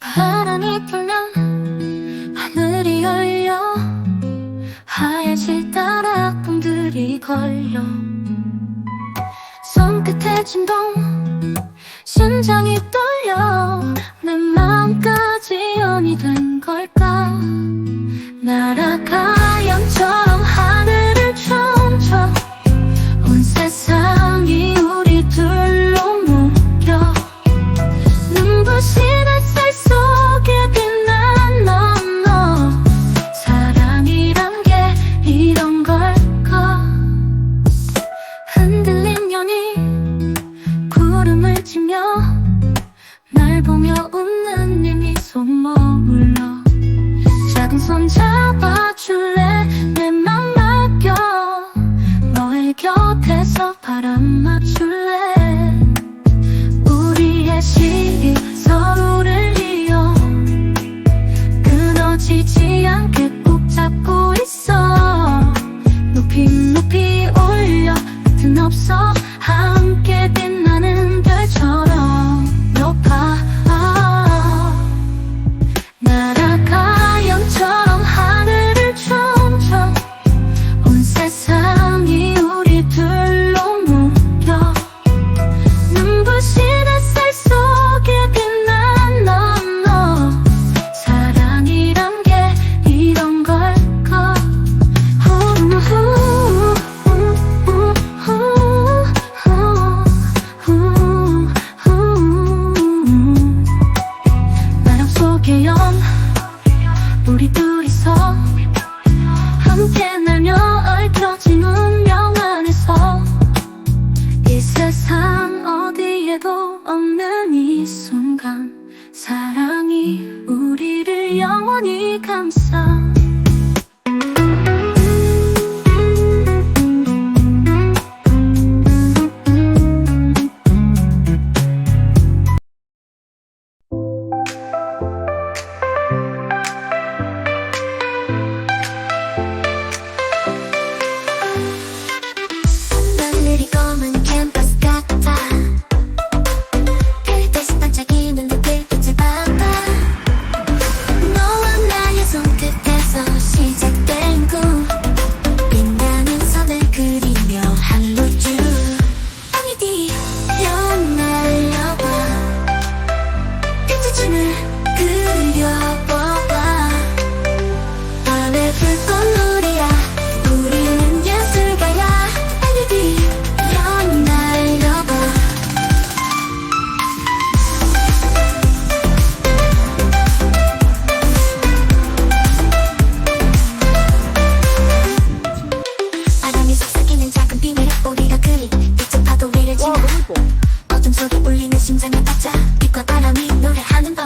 바람이 불면 하늘이 열려. 하얀실 따라 꿈들이 걸려. 손끝에 진동 심장이 떨려. 마시며 날 보며 웃는 네 미소 머물러 작은 손 잡아줄래? 내맘 맡겨. 너의 곁에서 바람 맞출 없는 이 순간 사랑이 우리를 영원히 감싸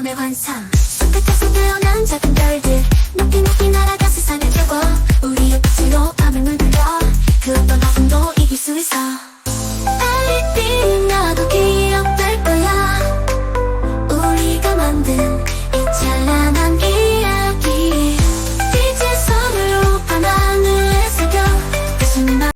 꿈의 환상. 손끝에서 태어난 작은 별들. 높이 높이 날아가 세상을 펴고 우리의 빛으로 밤을 물들여 그 어떤 아픔도 이길 수 있어. I feel